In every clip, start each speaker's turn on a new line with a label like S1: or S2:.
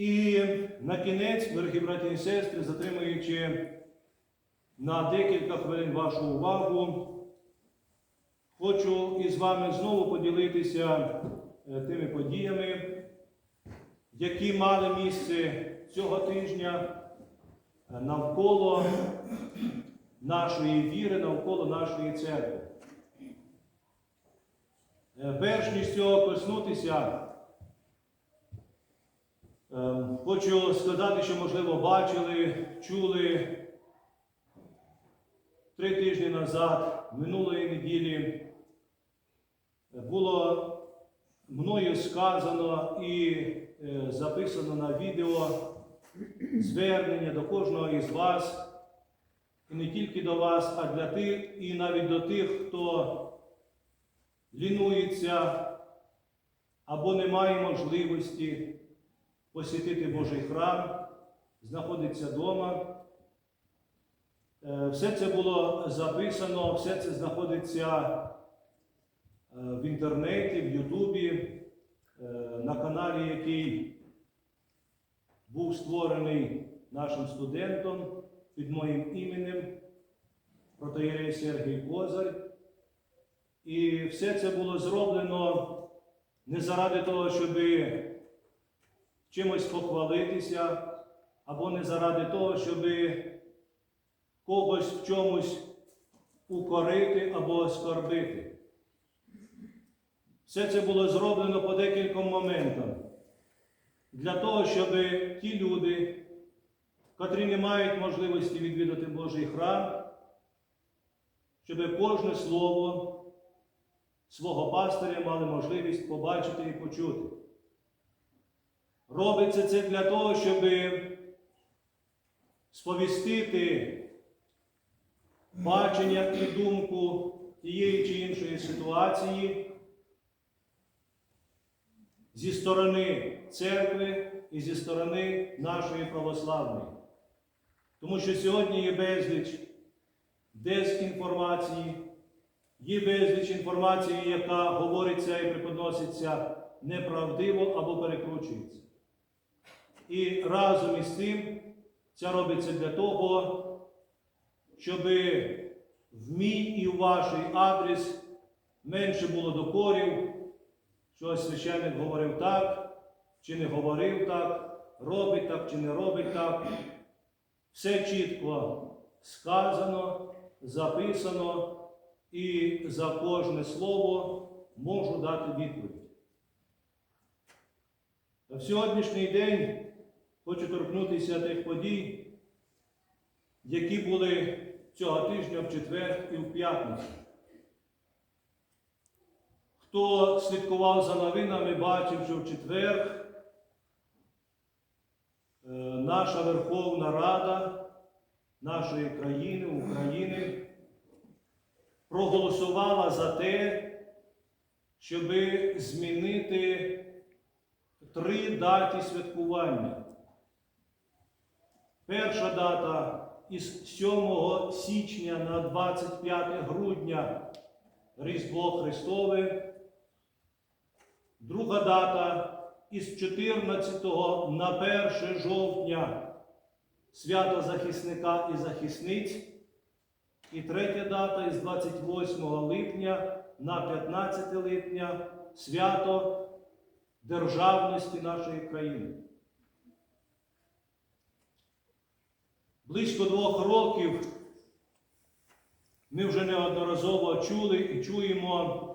S1: І на кінець, дорогі браті і сестри, затримуючи на декілька хвилин вашу увагу, хочу із вами знову поділитися е, тими подіями, які мали місце цього тижня навколо нашої віри, навколо нашої церкви. Е, Перш ніж цього коснутися, хочу сказати, що, можливо, бачили, чули. Три тижні назад, минулої неділі, було мною сказано і е, записано на відео звернення до кожного із вас, і не тільки до вас, а для тих, і навіть до тих, хто лінується або не має можливості посітити Божий храм, знаходиться вдома. Е, Все це було записано, все це знаходиться е, в інтернеті, в Ютубі, е, на каналі, який був створений нашим студентом під моїм іменем, протоєрей Сергій Козар. І все це було зроблено не заради того, щоб чимось похвалитися, або не заради того, щоб когось в чомусь укорити або оскорбити. Все це було зроблено по декільком моментам. Для того, щоб ті люди, котрі не мають можливості відвідати Божий храм, щоб кожне слово свого пастиря мали можливість побачити і почути. Робиться це для того, щоб сповістити бачення і думку тієї чи іншої ситуації зі сторони церкви і зі сторони нашої православної. Тому що сьогодні є безліч дезінформації, є безліч інформації, яка говориться і преподноситься неправдиво або перекручується. І разом із тим це робиться для того, щоб в мій і в ваш адрес менше було докорів, що священник говорив так, чи не говорив так, робить так чи не робить так. Все чітко сказано, записано, і за кожне слово можу дати відповідь. В сьогоднішній день хочу торкнутися тих подій, які були цього тижня в четвер і в п'ятницю. Хто слідкував за новинами, бачив, що в четвер е, наша Верховна Рада нашої країни, України, проголосувала за те, щоб змінити три дати святкування. Перша дата із 7 січня на 25 грудня Різдво Христове. Друга дата із 14 на 1 жовтня свято захисника і захисниць. І третя дата із 28 липня на 15 липня свято державності нашої країни. Близько двох років ми вже неодноразово чули і чуємо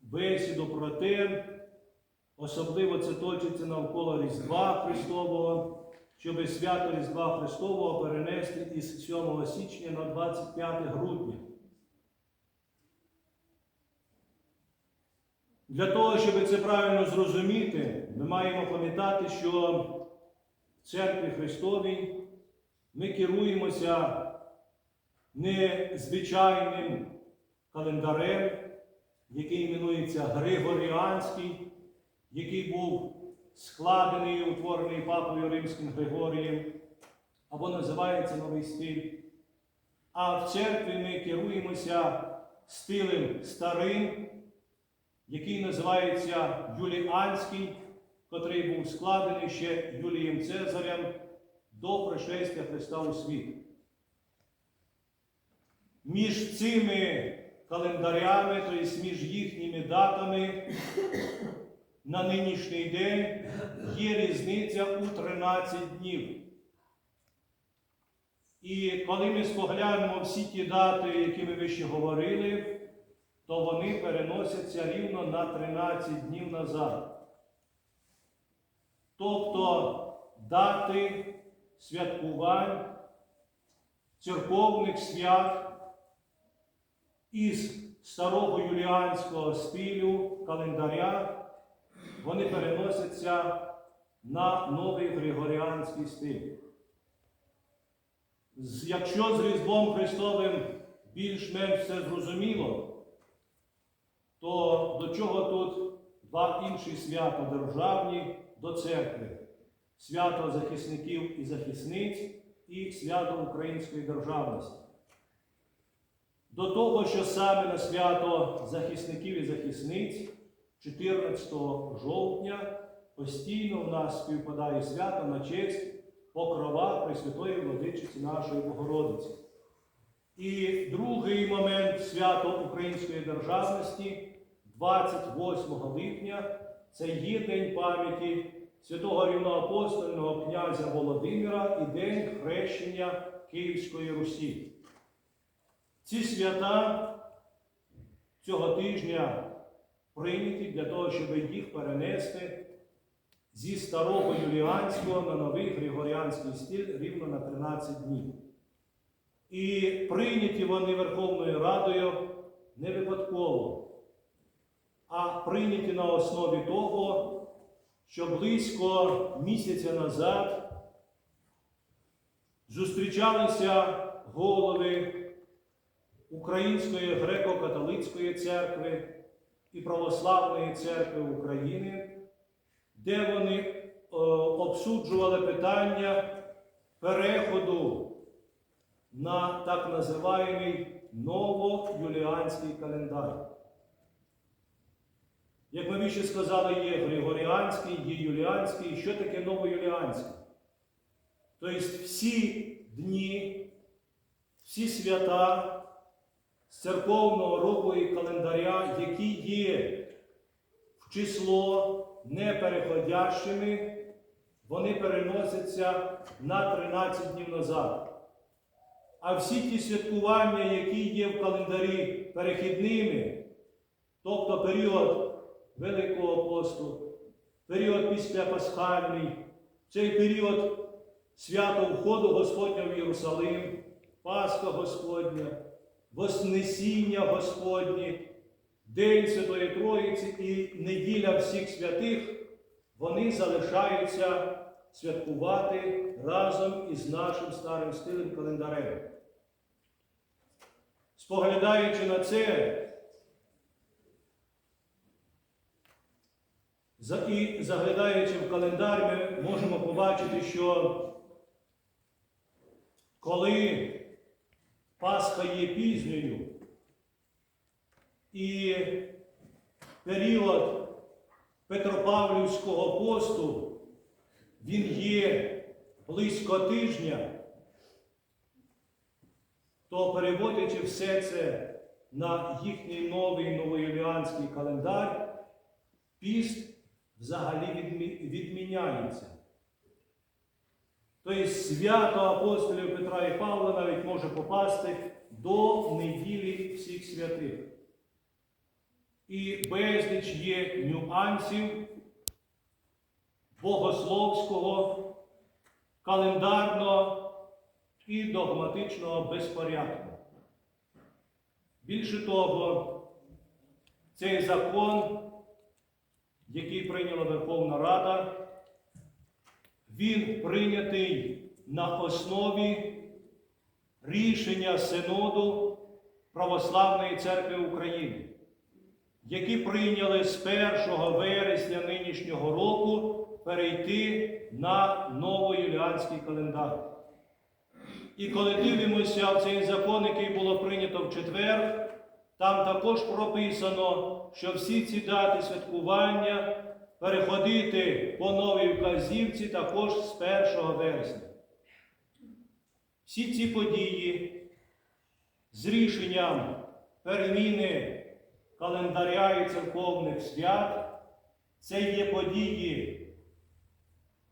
S1: бесіду про те, особливо це точиться навколо Різдва Христового, щоб свято Різдва Христового перенести із 7 січня на 25 грудня. Для того, щоб це правильно зрозуміти, ми маємо пам'ятати, що в церкві Христовій ми керуємося не звичайним календарем, який іменується Григоріанський, який був складений і утворений папою Римським Григорієм, або називається новий стиль. А в церкві ми керуємося стилем старим, який називається Юліанський, котрий був складений ще Юлієм Цезарем до пришестя Христа у світ. Між цими календарями, тобто між їхніми датами, на нинішній день є різниця у 13 днів. І коли ми споглянемо всі ті дати, які ми вище говорили, то вони переносяться рівно на 13 днів назад. Тобто дати святкувань, церковних свят із старого юліанського стилю календаря, вони переносяться на новий григоріанський стиль. Якщо з Різдвом Христовим більш-менш все зрозуміло, то до чого тут два інші свята державні до церкви? Свято захисників і захисниць і свято української державності. До того, що саме на свято захисників і захисниць 14 жовтня постійно в нас співпадає свято на честь покрова Пресвятої Владичиці нашої Богородиці. І другий момент свято Української державності 28 липня це є День пам'яті святого рівноапостольного князя Володимира і День хрещення Київської Русі. Ці свята цього тижня прийняті для того, щоб їх перенести зі старого юліанського на новий григоріанський стиль рівно на 13 днів. І прийняті вони Верховною Радою не випадково, а прийняті на основі того, що близько місяця назад зустрічалися голови Української греко-католицької церкви і Православної церкви України, де вони е, обсуджували питання переходу на так називаємий новоюліанський календар. Як ми вище сказали, є Григоріанський, є Юліанський. Що таке новоюліанський? Тобто всі дні, всі свята з церковного року і календаря, які є в число непереходящими, вони переносяться на 13 днів назад. А всі ті святкування, які є в календарі перехідними, тобто період Великого посту, період після Пасхальний, цей період свято входу Господня в Єрусалим, Пасха Господня, Вознесіння Господнє, День Святої Троїці і неділя всіх святих, вони залишаються святкувати разом із нашим старим стилем календарем. Споглядаючи на це, за- і заглядаючи в календар, ми можемо побачити, що коли Пасха є пізньою, і період Петропавлівського посту, він є близько тижня, то переводячи все це на їхній новий новоюліанський календар, піст взагалі відмі- відміняється. Тобто свято апостолів Петра і Павла навіть може попасти до неділі всіх святих. І безліч є нюансів богословського, календарного і догматичного безпорядку. Більше того, цей закон, який прийняла Верховна Рада, він прийнятий на основі рішення Синоду Православної церкви України, які прийняли з 1 вересня нинішнього року перейти на новоюліанський календар. І коли дивимося в цей закон, який було прийнято в четвер, там також прописано, що всі ці дати святкування переходити по новій вказівці також з 1 вересня. Всі ці події з рішенням переміни календаря і церковних свят це є події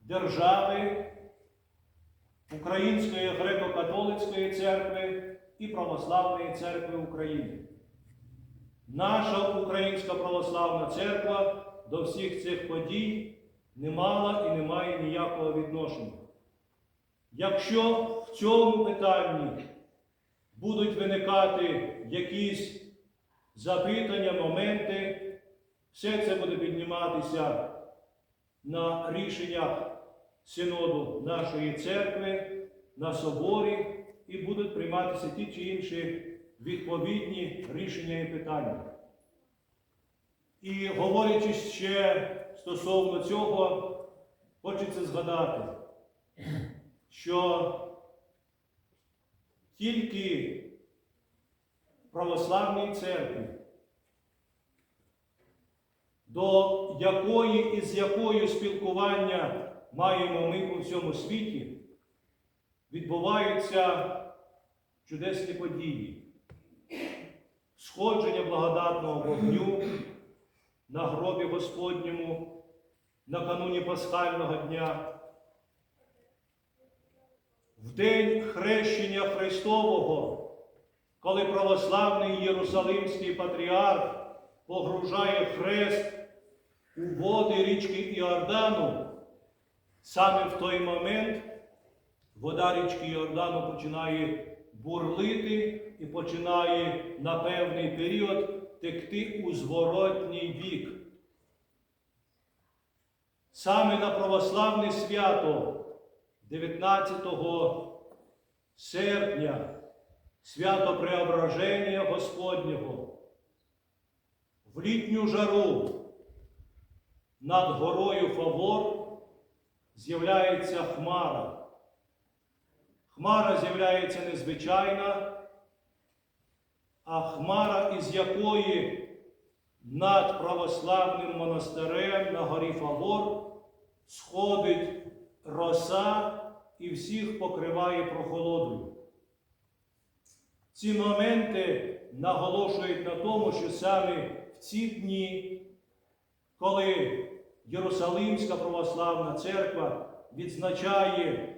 S1: держави, Української греко-католицької церкви і Православної церкви України. Наша Українська православна церква до всіх цих подій не мала і не має ніякого відношення. Якщо в цьому питанні будуть виникати якісь запитання, моменти, все це буде підніматися на рішеннях синоду нашої церкви, на соборі, і будуть прийматися ті чи інші відповідні рішення і питання. І говорячи ще стосовно цього, хочеться згадати, що тільки православній церкві, до якої і з якою спілкування маємо ми у всьому світі, відбуваються чудесні події, сходження благодатного вогню на гробі Господньому накануні Пасхального дня. В день хрещення Христового, коли православний Єрусалимський патріарх погружає хрест у води річки Іордану, саме в той момент вода річки Іордану починає бурлити і починає на певний період текти у зворотній бік. Саме на православне свято 19 серпня, свято Преображення Господнього, в літню жару над горою Фавор з'являється хмара. Хмара з'являється незвичайна, а хмара, із якої над православним монастирем на горі Фавор сходить роса і всіх покриває прохолодою. Ці моменти наголошують на тому, що саме в ці дні, коли Єрусалимська православна церква відзначає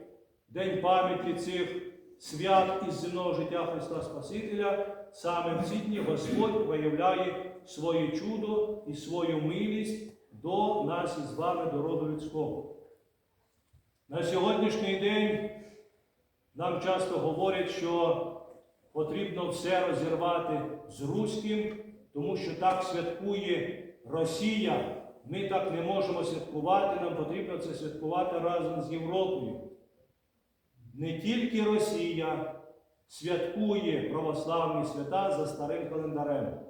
S1: День пам'яті цих свят із земного життя Христа Спасителя, саме в ці дні Господь виявляє своє чудо і свою милість до нас із вами, до роду людського. На сьогоднішній день нам часто говорять, що потрібно все розірвати з руським, тому що так святкує Росія. Ми так не можемо святкувати, нам потрібно це святкувати разом з Європою. Не тільки Росія святкує православні свята за старим календарем.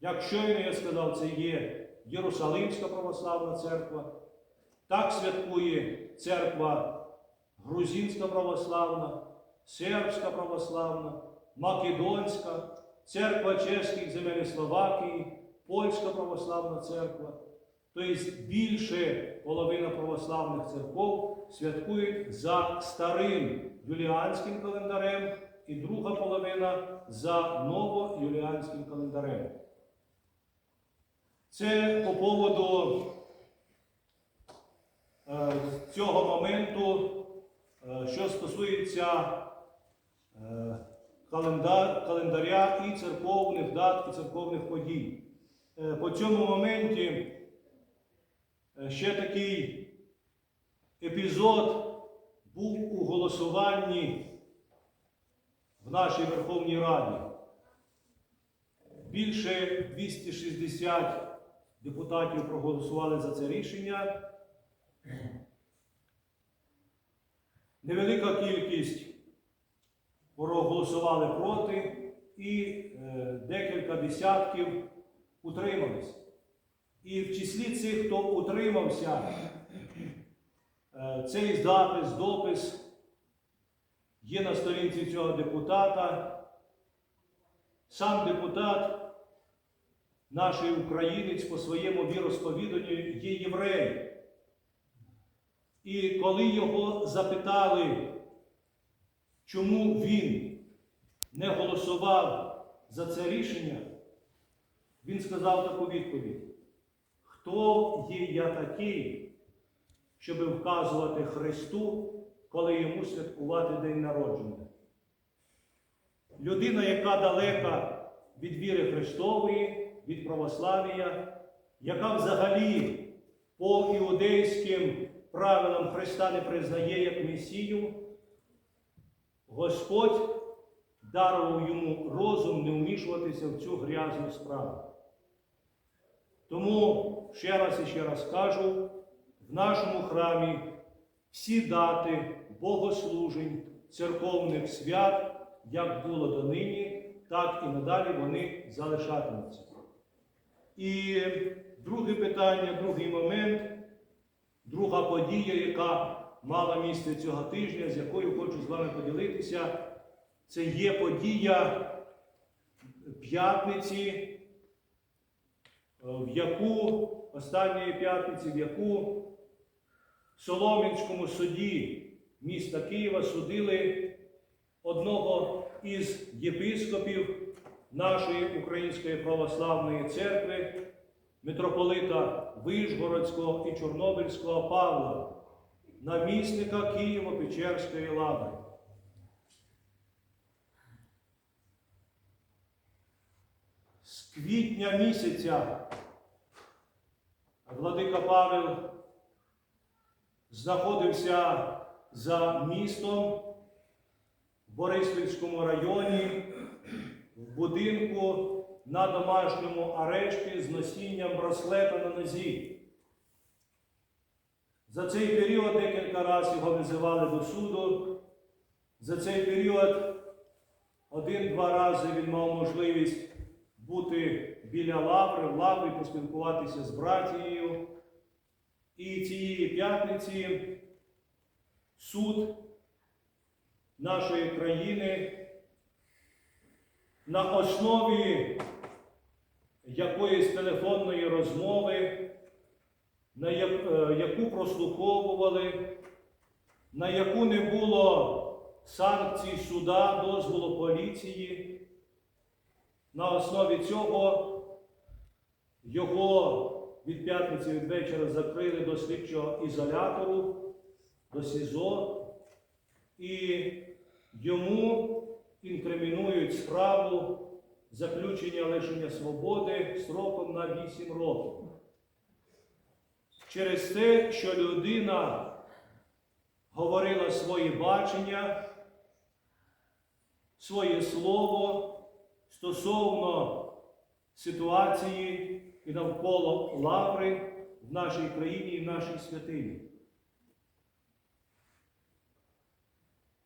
S1: Як щойно я сказав, це є Єрусалимська православна церква, так святкує церква Грузинська православна, Сербська православна, Македонська, церква чеських земель Словакії, Польська православна церква. Тобто більше половина православних церков святкують за старим юліанським календарем і друга половина за новоюліанським календарем. Це по поводу е, цього моменту, е, що стосується е, календар, календаря і церковних дат, і церковних подій. По цьому моменті ще такий епізод був у голосуванні в нашій Верховній Раді. Більше 260 депутатів проголосували за це рішення. Невелика кількість проголосували проти і е, декілька десятків утримались. І в числі цих, хто утримався, е, цей запис, допис є на сторінці цього депутата. Сам депутат наш українець по своєму віросповіданню є єврей. І коли його запитали, чому він не голосував за це рішення, він сказав таку відповідь: Хто є я такий, щоб вказувати Христу, коли йому святкувати День народження? Людина, яка далека від віри Христової, від православ'я, яка взагалі по іудейським правилам Христа не признає як Месію, Господь дарував йому розум не вмішуватися в цю грязну справу. Тому ще раз і ще раз кажу, в нашому храмі всі дати богослужень, церковних свят, як було донині, так і надалі вони залишатимуться. І друге питання, другий момент, друга подія, яка мала місце цього тижня, з якою хочу з вами поділитися, це є подія п'ятниці, в яку останньої п'ятниці, в яку в Солом'янському суді міста Києва судили одного із єпископів нашої Української православної церкви, митрополита Вишгородського і Чорнобильського Павла, намісника Києво-Печерської лаври. З квітня місяця владика Павел знаходився за містом в Бориспільському районі в будинку на домашньому арешті з носінням браслета на нозі. За цей період декілька разів його визивали до суду. За цей період один-два рази він мав можливість бути біля лаври, в лаврі, поспілкуватися з братією. І цієї п'ятниці суд нашої країни на основі якоїсь телефонної розмови, на е, яку прослуховували, на яку не було санкцій суда, дозволу поліції. На основі цього його від п'ятниці від вечора закрили до слідчого ізолятору, до СІЗО, і йому інкримінують справу заключення лишення свободи сроком на 8 років. Через те, що людина говорила свої бачення, своє слово стосовно ситуації і навколо лаври в нашій країні і в нашій святині.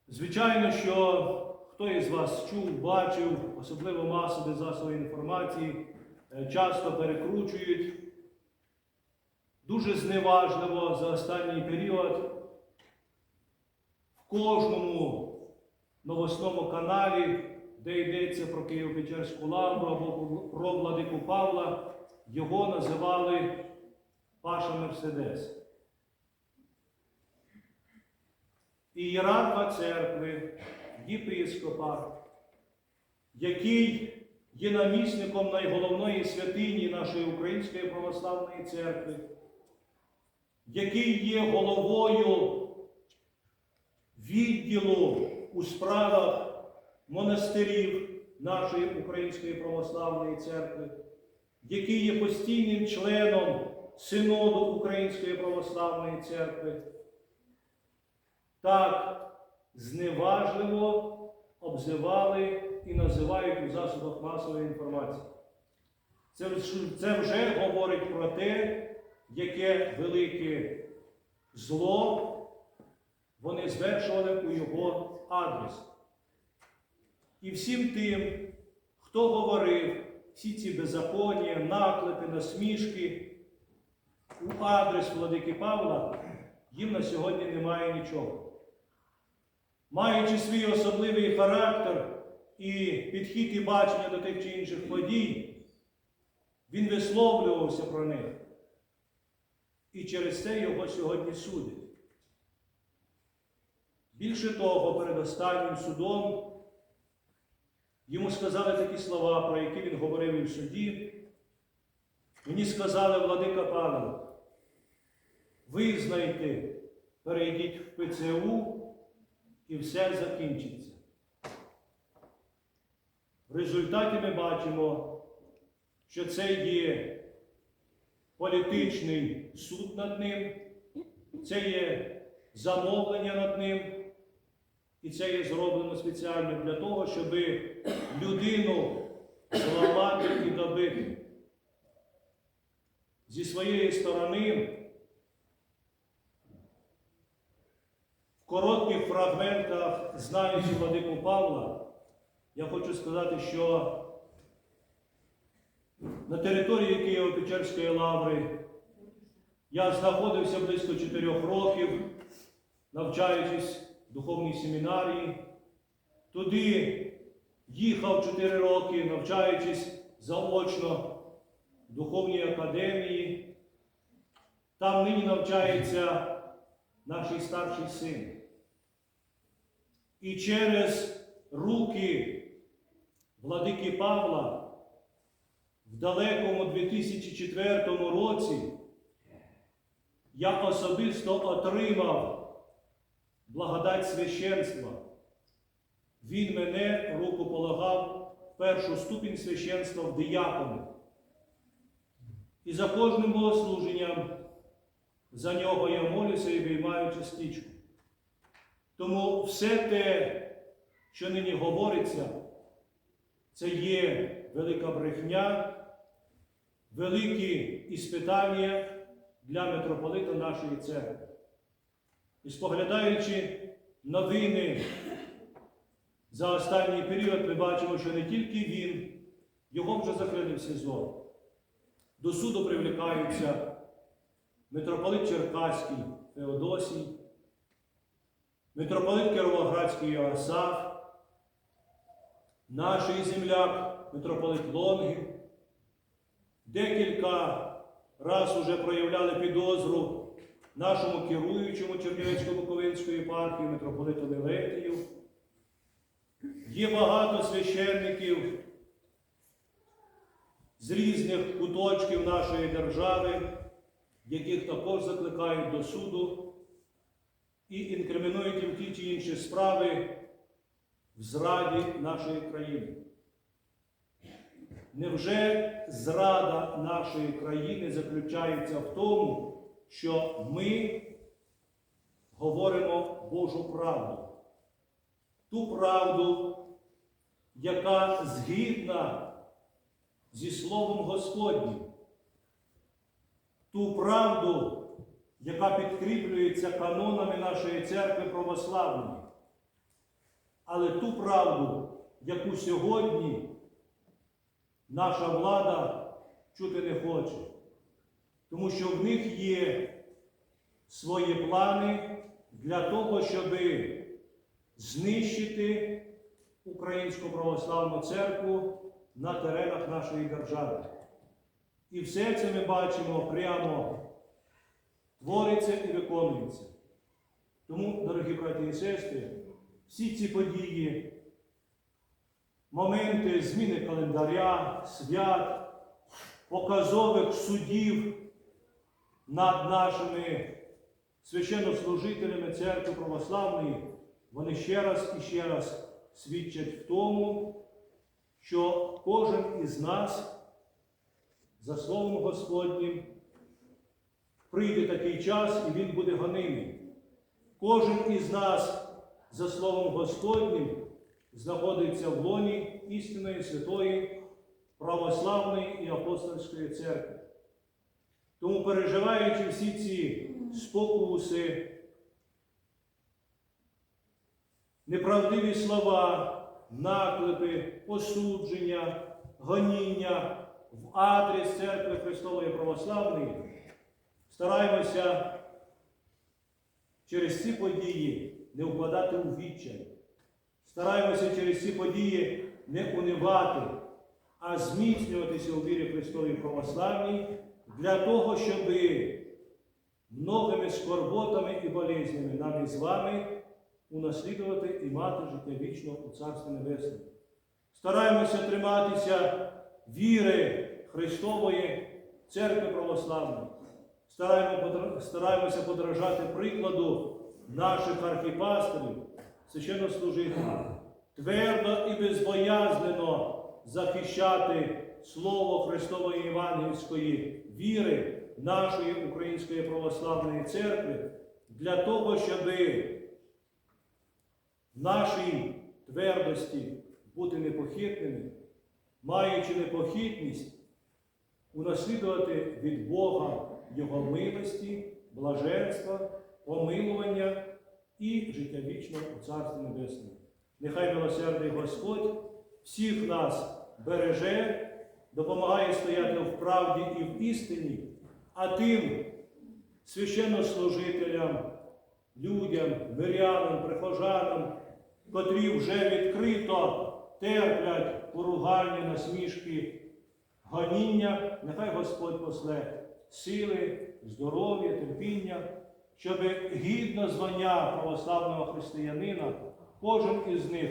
S1: Звичайно, що хто із вас чув, бачив, особливо масові засоби інформації, е, часто перекручують. Дуже зневажливо за останній період в кожному новосному каналі, де йдеться про Києво-Печерську лавру або про владику Павла, його називали Паша Мерседес. Ієрарха церкви, єпископа, який є намісником найголовної святині нашої Української православної церкви, який є головою відділу у справах монастирів нашої Української православної церкви, який є постійним членом Синоду Української православної церкви, так зневажливо обзивали і називають у засобах масової інформації. Це, це вже говорить про те, яке велике зло вони звершували у його адрес. І всім тим, хто говорив всі ці беззаконня, наклепи, насмішки у адрес владики Павла, їм на сьогодні немає нічого. Маючи свій особливий характер і підхід і бачення до тих чи інших подій, Він висловлювався про них. І через це його сьогодні судять. Більше того, перед останнім судом йому сказали такі слова, про які він говорив і в суді. Мені сказали владика Павел, визнайте, перейдіть в ПЦУ і все закінчиться. В результаті ми бачимо, що це є політичний суд над ним, це є замовлення над ним, і це є зроблено спеціально для того, щоб людину зламати і добити. Зі своєї сторони, в коротких фрагментах, знаючи владику Павла, я хочу сказати, що на території Києво-Печерської лаври я знаходився близько 4 років, навчаючись духовній семінарії. Туди їхав 4 роки, навчаючись заочно в духовній академії. Там нині навчається наш старший син. І через руки владики Павла в далекому 2004 році я особисто отримав благодать священства. Він мене руку полагав першу ступінь священства в диякони. І за кожним богослуженням за нього я молюся і виймаю частичку. Тому все те, що нині говориться, це є велика брехня, великі іспитання для митрополита нашої церкви. І споглядаючи новини за останній період, ми бачимо, що не тільки він, його вже закрили в СІЗО. До суду привлікаються митрополит Черкаський Феодосій, митрополит Кіровоградський Йоасаф, наш земляк, митрополит Лонгін. Декілька раз уже проявляли підозру нашому керуючому Чернівецько-Буковинської єпархії, митрополиту Милетію. Є багато священників з різних куточків нашої держави, яких також закликають до суду і інкримінують їм ті чи інші справи в зраді нашої країни. Невже зрада нашої країни заключається в тому, що ми говоримо Божу правду? Ту правду, яка згідна зі Словом Господнім, ту правду, яка підкріплюється канонами нашої церкви православної, але ту правду, яку сьогодні наша влада чути не хоче, тому що в них є свої плани для того, щоб знищити Українську православну церкву на теренах нашої держави. І все це ми бачимо прямо твориться і виконується. Тому, дорогі браті і сестри, всі ці події, моменти зміни календаря, свят, показових судів над нашими священнослужителями церкви православної, вони ще раз і ще раз свідчать в тому, що кожен із нас, за Словом Господнім, прийде такий час і він буде гонимий. Кожен із нас, за Словом Господнім, знаходиться в лоні істинної святої, православної і апостольської церкви. Тому, переживаючи всі ці спокуси, неправдиві слова, наклепи, осудження, гоніння в адрес церкви Христової Православної, стараємося через ці події не впадати у відчай. Стараємося через ці події не унивати, а зміцнюватися у вірі Христовій православній для того, щоб многими скорботами і болезнями нам із вами унаслідувати і мати життя вічно у Царстві Небесному. Стараємося триматися віри Христової Церкви Православної. Стараємося подражати прикладу наших архіпастерів, священнослужителів, твердо і безбоязнено захищати Слово Христової Євангельської віри нашої Української православної церкви для того, щоб нашій твердості бути непохитними, маючи непохитність, унаслідувати від Бога Його милості, блаженства, помилування і життя вічного у Царстві Небесному. Нехай милосердний Господь всіх нас береже, допомагає стояти в правді і в істині, а тим священнослужителям, людям, мирянам, прихожанам, котрі вже відкрито терплять поругання, насмішки, гоніння, нехай Господь после сили, здоров'я, терпіння, щоб гідно звання православного християнина, кожен із них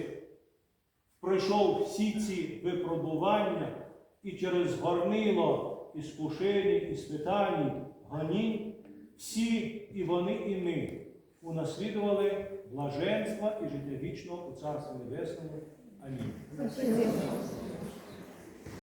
S1: пройшов всі ці випробування і через горнило іскушені, іспитані, гоні, всі і вони, і ми унаслідували блаженства і життя вічного у Царстві Небесному. Амінь.